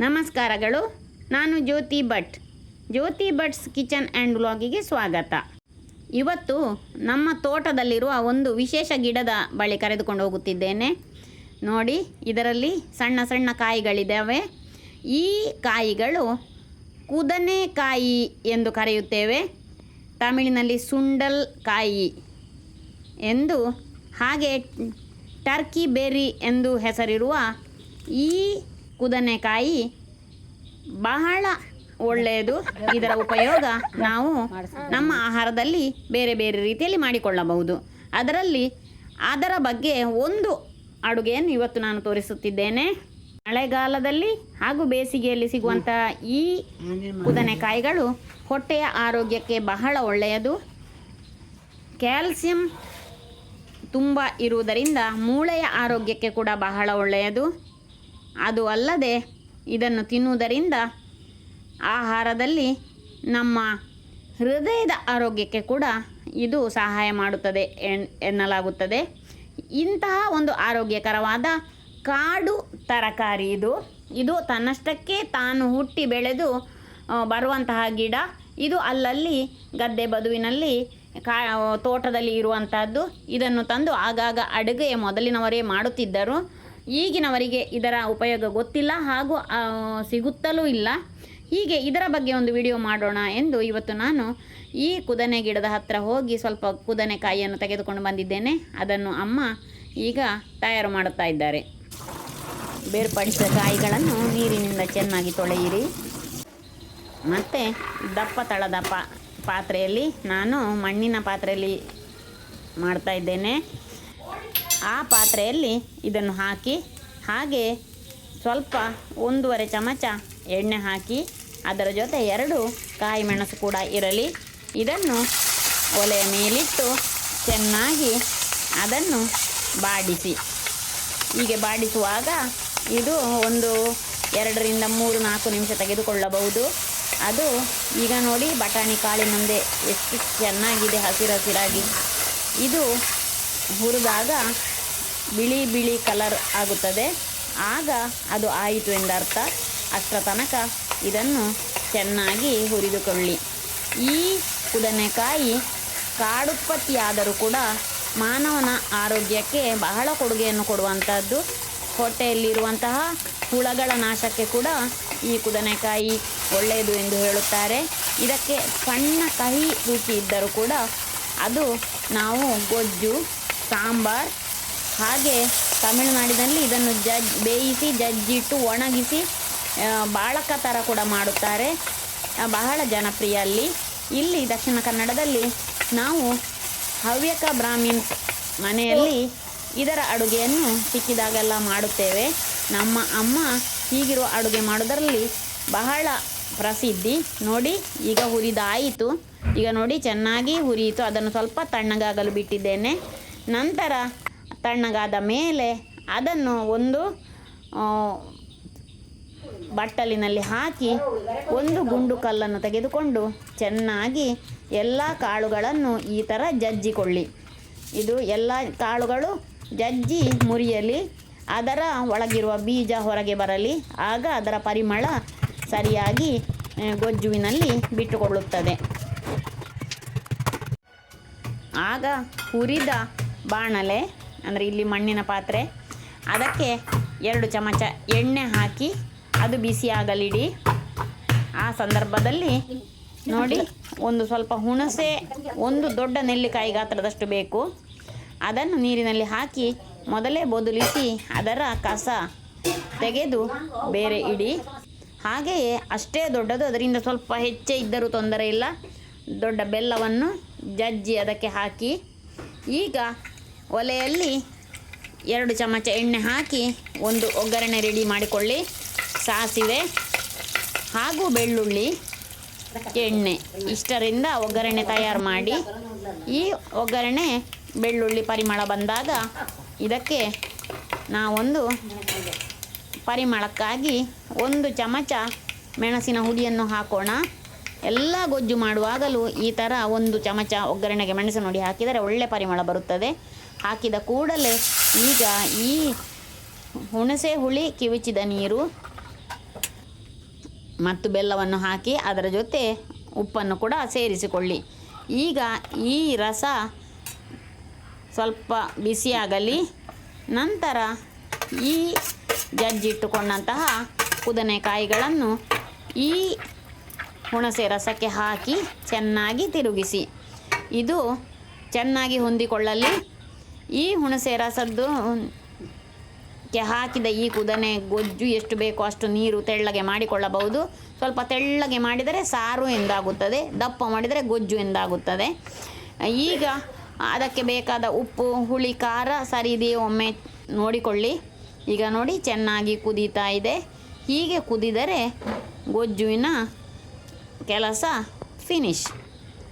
ನಮಸ್ಕಾರಗಳು, ನಾನು ಜ್ಯೋತಿ ಭಟ್. ಜ್ಯೋತಿ Bhat's kitchen and ವ್ಲಾಗಿಗೆ ಸ್ವಾಗತ. ಇವತ್ತು ನಮ್ಮ ತೋಟದಲ್ಲಿರುವ ಒಂದು ವಿಶೇಷ ಗಿಡದ ಬಳಿ ಕರೆದುಕೊಂಡು ಹೋಗುತ್ತಿದ್ದೇನೆ. ನೋಡಿ, ಇದರಲ್ಲಿ ಸಣ್ಣ ಸಣ್ಣ ಕಾಯಿಗಳಿದ್ದಾವೆ. ಈ ಕಾಯಿಗಳು ಕುದನೆಕಾಯಿ ಎಂದು ಕರೆಯುತ್ತೇವೆ. ತಮಿಳಿನಲ್ಲಿ ಸುಂಡಲ್ ಕಾಯಿ ಎಂದು, ಹಾಗೆ ಟರ್ಕಿ ಬೆರಿ ಎಂದು ಹೆಸರಿರುವ ಈ ಕುದನೆಕಾಯಿ ಬಹಳ ಒಳ್ಳೆಯದು. ಇದರ ಉಪಯೋಗ ನಾವು ನಮ್ಮ ಆಹಾರದಲ್ಲಿ ಬೇರೆ ಬೇರೆ ರೀತಿಯಲ್ಲಿ ಮಾಡಿಕೊಳ್ಳಬಹುದು. ಅದರಲ್ಲಿ ಅದರ ಬಗ್ಗೆ ಒಂದು ಅಡುಗೆಯನ್ನು ಇವತ್ತು ನಾನು ತೋರಿಸುತ್ತಿದ್ದೇನೆ. ಮಳೆಗಾಲದಲ್ಲಿ ಹಾಗೂ ಬೇಸಿಗೆಯಲ್ಲಿ ಸಿಗುವಂಥ ಈ ಕುದನೆಕಾಯಿಗಳು ಹೊಟ್ಟೆಯ ಆರೋಗ್ಯಕ್ಕೆ ಬಹಳ ಒಳ್ಳೆಯದು. ಕ್ಯಾಲ್ಸಿಯಂ ತುಂಬ ಇರುವುದರಿಂದ ಮೂಳೆಯ ಆರೋಗ್ಯಕ್ಕೆ ಕೂಡ ಬಹಳ ಒಳ್ಳೆಯದು. ಅದು ಅಲ್ಲದೆ ಇದನ್ನು ತಿನ್ನುವುದರಿಂದ ಆಹಾರದಲ್ಲಿ ನಮ್ಮ ಹೃದಯದ ಆರೋಗ್ಯಕ್ಕೆ ಕೂಡ ಇದು ಸಹಾಯ ಮಾಡುತ್ತದೆ ಎನ್, ಎನ್ನಲಾಗುತ್ತದೆ. ಇಂತಹ ಒಂದು ಆರೋಗ್ಯಕರವಾದ ಕಾಡು ತರಕಾರಿ ಇದು. ಇದು ತನ್ನಷ್ಟಕ್ಕೆ ತಾನು ಹುಟ್ಟಿ ಬೆಳೆದು ಬರುವಂತಹ ಗಿಡ. ಇದು ಅಲ್ಲಲ್ಲಿ ಗದ್ದೆ ಬದುವಿನಲ್ಲಿ ಕಾ ತೋಟದಲ್ಲಿ ಇರುವಂತಹದ್ದು. ಇದನ್ನು ತಂದು ಆಗಾಗ ಅಡುಗೆ ಮೊದಲಿನವರೇ ಮಾಡುತ್ತಿದ್ದರು. ಈಗಿನವರಿಗೆ ಇದರ ಉಪಯೋಗ ಗೊತ್ತಿಲ್ಲ ಹಾಗೂ ಸಿಗುತ್ತಲೂ ಇಲ್ಲ. ಹೀಗೆ ಇದರ ಬಗ್ಗೆ ಒಂದು ವಿಡಿಯೋ ಮಾಡೋಣ ಎಂದು ಇವತ್ತು ನಾನು ಈ ಕುದನೆ ಗಿಡದ ಹತ್ತಿರ ಹೋಗಿ ಸ್ವಲ್ಪ ಕುದನೆ ಕಾಯಿಯನ್ನು ತೆಗೆದುಕೊಂಡು ಬಂದಿದ್ದೇನೆ. ಅದನ್ನು ಅಮ್ಮ ಈಗ ತಯಾರು ಮಾಡುತ್ತಾ ಇದ್ದಾರೆ. ಬೇರ್ಪಡಿಸಿದ ಕಾಯಿಗಳನ್ನು ನೀರಿನಿಂದ ಚೆನ್ನಾಗಿ ತೊಳೆಯಿರಿ. ಮತ್ತು ದಪ್ಪ ತಳದ ಪಾತ್ರೆಯಲ್ಲಿ ನಾನು ಮಣ್ಣಿನ ಪಾತ್ರೆಯಲ್ಲಿ ಮಾಡ್ತಾ ಇದ್ದೇನೆ. ಆ ಪಾತ್ರೆಯಲ್ಲಿ ಇದನ್ನು ಹಾಕಿ, ಹಾಗೆ ಸ್ವಲ್ಪ ಒಂದೂವರೆ ಚಮಚ ಎಣ್ಣೆ ಹಾಕಿ, ಅದರ ಜೊತೆ ಎರಡು ಕಾಯಿ ಮೆಣಸು ಕೂಡ ಇರಲಿ. ಇದನ್ನು ಒಲೆಯ ಮೇಲಿಟ್ಟು ಚೆನ್ನಾಗಿ ಅದನ್ನು ಬಾಡಿಸಿ. ಹೀಗೆ ಬಾಡಿಸುವಾಗ ಇದು ಒಂದು ಎರಡರಿಂದ ಮೂರು ನಾಲ್ಕು ನಿಮಿಷ ತೆಗೆದುಕೊಳ್ಳಬಹುದು. ಅದು ಈಗ ನೋಡಿ, ಬಟಾಣಿ ಕಾಳಿನಂದೆ ಎಷ್ಟು ಚೆನ್ನಾಗಿದೆ, ಹಸಿರು ಹಸಿರಾಗಿ. ಇದು ಹುರಿದಾಗ ಬಿಳಿ ಬಿಳಿ ಕಲರ್ ಆಗುತ್ತದೆ. ಆಗ ಅದು ಆಯಿತು ಎಂದರ್ಥ. ಅಷ್ಟರ ತನಕ ಇದನ್ನು ಚೆನ್ನಾಗಿ ಹುರಿದುಕೊಳ್ಳಿ. ಈ ಕುದನೆಕಾಯಿ ಕಾಡುತ್ಪತ್ತಿಯಾದರೂ ಕೂಡ ಮಾನವನ ಆರೋಗ್ಯಕ್ಕೆ ಬಹಳ ಕೊಡುಗೆಯನ್ನು ಕೊಡುವಂಥದ್ದು. ಹೊಟ್ಟೆಯಲ್ಲಿರುವಂತಹ ಹುಳಗಳ ನಾಶಕ್ಕೆ ಕೂಡ ಈ ಕುದನೆಕಾಯಿ ಒಳ್ಳೆಯದು ಎಂದು ಹೇಳುತ್ತಾರೆ. ಇದಕ್ಕೆ ಸಣ್ಣ ಕಹಿ ರುಚಿ ಇದ್ದರೂ ಕೂಡ ಅದು ನಾವು ಗೊಜ್ಜು, ಸಾಂಬಾರ್ ಹಾಗೆ ತಮಿಳುನಾಡಿನಲ್ಲಿ ಇದನ್ನು ಜಜ್ ಬೇಯಿಸಿ ಜಜ್ಜಿಟ್ಟು ಒಣಗಿಸಿ ಬಾಳಕ ಥರ ಕೂಡ ಮಾಡುತ್ತಾರೆ. ಬಹಳ ಜನಪ್ರಿಯ ಅಲ್ಲಿ. ಇಲ್ಲಿ ದಕ್ಷಿಣ ಕನ್ನಡದಲ್ಲಿ ನಾವು ಹವ್ಯಕ ಬ್ರಾಹ್ಮಿನ್ ಮನೆಯಲ್ಲಿ ಇದರ ಅಡುಗೆಯನ್ನು ಸಿಕ್ಕಿದಾಗೆಲ್ಲ ಮಾಡುತ್ತೇವೆ. ನಮ್ಮ ಅಮ್ಮ ಹೀಗಿರುವ ಅಡುಗೆ ಮಾಡೋದರಲ್ಲಿ ಬಹಳ ಪ್ರಸಿದ್ಧಿ. ನೋಡಿ, ಈಗ ಹುರಿದಾಯಿತು. ಈಗ ನೋಡಿ, ಚೆನ್ನಾಗಿ ಹುರಿಯಿತು. ಅದನ್ನು ಸ್ವಲ್ಪ ತಣ್ಣಗಾಗಲು ಬಿಟ್ಟಿದ್ದೇನೆ. ನಂತರ ತಣ್ಣಗಾದ ಮೇಲೆ ಅದನ್ನು ಒಂದು ಬಟ್ಟಲಿನಲ್ಲಿ ಹಾಕಿ ಒಂದು ಗುಂಡು ಕಲ್ಲನ್ನು ತೆಗೆದುಕೊಂಡು ಚೆನ್ನಾಗಿ ಎಲ್ಲ ಕಾಳುಗಳನ್ನು ಈ ಥರ ಜಜ್ಜಿಕೊಳ್ಳಿ. ಇದು ಎಲ್ಲ ಕಾಳುಗಳು ಜಜ್ಜಿ ಮುರಿಯಲಿ, ಅದರ ಒಳಗಿರುವ ಬೀಜ ಹೊರಗೆ ಬರಲಿ, ಆಗ ಅದರ ಪರಿಮಳ ಸರಿಯಾಗಿ ಗೊಜ್ಜುವಿನಲ್ಲಿ ಬಿಟ್ಟುಕೊಳ್ಳುತ್ತದೆ. ಆಗ ಹುರಿದ ಬಾಣಲೆ ಅಂದರೆ ಇಲ್ಲಿ ಮಣ್ಣಿನ ಪಾತ್ರೆ. ಅದಕ್ಕೆ ಎರಡು ಚಮಚ ಎಣ್ಣೆ ಹಾಕಿ ಅದು ಬಿಸಿಯಾಗಲಿಡಿ ಆ ಸಂದರ್ಭದಲ್ಲಿ ನೋಡಿ, ಒಂದು ಸ್ವಲ್ಪ ಹುಣಸೆ, ಒಂದು ದೊಡ್ಡ ನೆಲ್ಲಿಕಾಯಿ ಗಾತ್ರದಷ್ಟು ಬೇಕು. ಅದನ್ನು ನೀರಿನಲ್ಲಿ ಹಾಕಿ ಮೊದಲೇ ಬದಲಿಸಿ ಅದರ ಕಸ ತೆಗೆದು ಬೇರೆ ಇಡಿ. ಹಾಗೆಯೇ ಅಷ್ಟೇ ದೊಡ್ಡದು, ಅದರಿಂದ ಸ್ವಲ್ಪ ಹೆಚ್ಚೆ ಇದ್ದರೂ ತೊಂದರೆ ಇಲ್ಲ. ದೊಡ್ಡ ಬೆಲ್ಲವನ್ನು ಜಜ್ಜಿ ಅದಕ್ಕೆ ಹಾಕಿ. ಈಗ ಒಲೆಯಲ್ಲಿ ಎರಡು ಚಮಚ ಎಣ್ಣೆ ಹಾಕಿ ಒಂದು ಒಗ್ಗರಣೆ ರೆಡಿ ಮಾಡಿಕೊಳ್ಳಿ. ಸಾಸಿವೆ ಹಾಗೂ ಬೆಳ್ಳುಳ್ಳಿ ಎಣ್ಣೆ ಇಷ್ಟರಿಂದ ಒಗ್ಗರಣೆ ತಯಾರು ಮಾಡಿ. ಈ ಒಗ್ಗರಣೆ ಬೆಳ್ಳುಳ್ಳಿ ಪರಿಮಳ ಬಂದಾಗ ಇದಕ್ಕೆ ನಾವೊಂದು ಪರಿಮಳಕ್ಕಾಗಿ ಒಂದು ಚಮಚ ಮೆಣಸಿನ ಹುಡಿಯನ್ನು ಹಾಕೋಣ. ಎಲ್ಲ ಗೊಜ್ಜು ಮಾಡುವಾಗಲೂ ಈ ಥರ ಒಂದು ಚಮಚ ಒಗ್ಗರಣೆಗೆ ಮೆಣಸಿನ ಹುಡಿ ಹಾಕಿದರೆ ಒಳ್ಳೆ ಪರಿಮಳ ಬರುತ್ತದೆ. ಹಾಕಿದ ಕೂಡಲೇ ಈಗ ಈ ಹುಣಸೆ ಹುಳಿ ಕಿವಿಚಿದ ನೀರು ಮತ್ತು ಬೆಲ್ಲವನ್ನು ಹಾಕಿ ಅದರ ಜೊತೆ ಉಪ್ಪನ್ನು ಕೂಡ ಸೇರಿಸಿಕೊಳ್ಳಿ. ಈಗ ಈ ರಸ ಸ್ವಲ್ಪ ಬಿಸಿಯಾಗಲಿ ನಂತರ ಈ ಜಜ್ಜಿಟ್ಟುಕೊಂಡಂತಹ ಕುದನೆಕಾಯಿಗಳನ್ನು ಈ ಹುಣಸೆ ರಸಕ್ಕೆ ಹಾಕಿ ಚೆನ್ನಾಗಿ ತಿರುಗಿಸಿ. ಇದು ಚೆನ್ನಾಗಿ ಹೊಂದಿಕೊಳ್ಳಲಿ. ಈ ಹುಣಸೆ ರಸದ್ದು ಹಾಕಿದ ಈ ಕುದನೆ ಗೊಜ್ಜು ಎಷ್ಟು ಬೇಕೋ ಅಷ್ಟು ನೀರು ತೆಳ್ಳಗೆ ಮಾಡಿಕೊಳ್ಳಬಹುದು. ಸ್ವಲ್ಪ ತೆಳ್ಳಗೆ ಮಾಡಿದರೆ ಸಾರು ಎಂದಾಗುತ್ತದೆ, ದಪ್ಪ ಮಾಡಿದರೆ ಗೊಜ್ಜು ಎಂದಾಗುತ್ತದೆ. ಈಗ ಅದಕ್ಕೆ ಬೇಕಾದ ಉಪ್ಪು, ಹುಳಿ, ಖಾರ ಸರಿ ಇದೆಯೋ ಒಮ್ಮೆ ನೋಡಿಕೊಳ್ಳಿ. ಈಗ ನೋಡಿ ಚೆನ್ನಾಗಿ ಕುದೀತಾ ಇದೆ. ಹೀಗೆ ಕುದಿದರೆ ಗೊಜ್ಜುವಿನ ಕೆಲಸ ಫಿನಿಶ್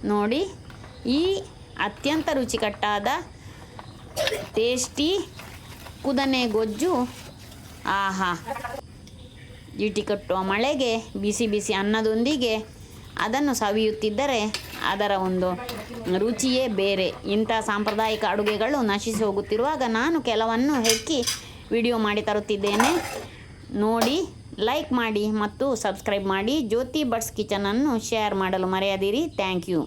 ನೋಡಿ ಈ ಅತ್ಯಂತ ರುಚಿಕಟ್ಟಾದ ಟೇಸ್ಟಿ ಕುದನೆ ಗೊಜ್ಜು. ಆಹಾ. ಜೀಟಿ ಕಟ್ಟುವ ಮಳೆಗೆ ಬಿಸಿ ಬಿಸಿ ಅನ್ನದೊಂದಿಗೆ ಅದನ್ನು ಸವಿಯುತ್ತಿದ್ದರೆ ಅದರ ಒಂದು ರುಚಿಯೇ ಬೇರೆ. ಇಂಥ ಸಾಂಪ್ರದಾಯಿಕ ಅಡುಗೆಗಳು ನಶಿಸಿ ಹೋಗುತ್ತಿರುವಾಗ ನಾನು ಕೆಲವನ್ನು ಹೆಕ್ಕಿ ವಿಡಿಯೋ ಮಾಡಿ ತರುತ್ತಿದ್ದೇನೆ. ನೋಡಿ, ಲೈಕ್ ಮಾಡಿ ಮತ್ತು ಸಬ್ಸ್ಕ್ರೈಬ್ ಮಾಡಿ. ಜ್ಯೋತಿ ಬಟ್ಸ್ ಕಿಚನನ್ನು ಶೇರ್ ಮಾಡಲು ಮರೆಯದಿರಿ. Thank you.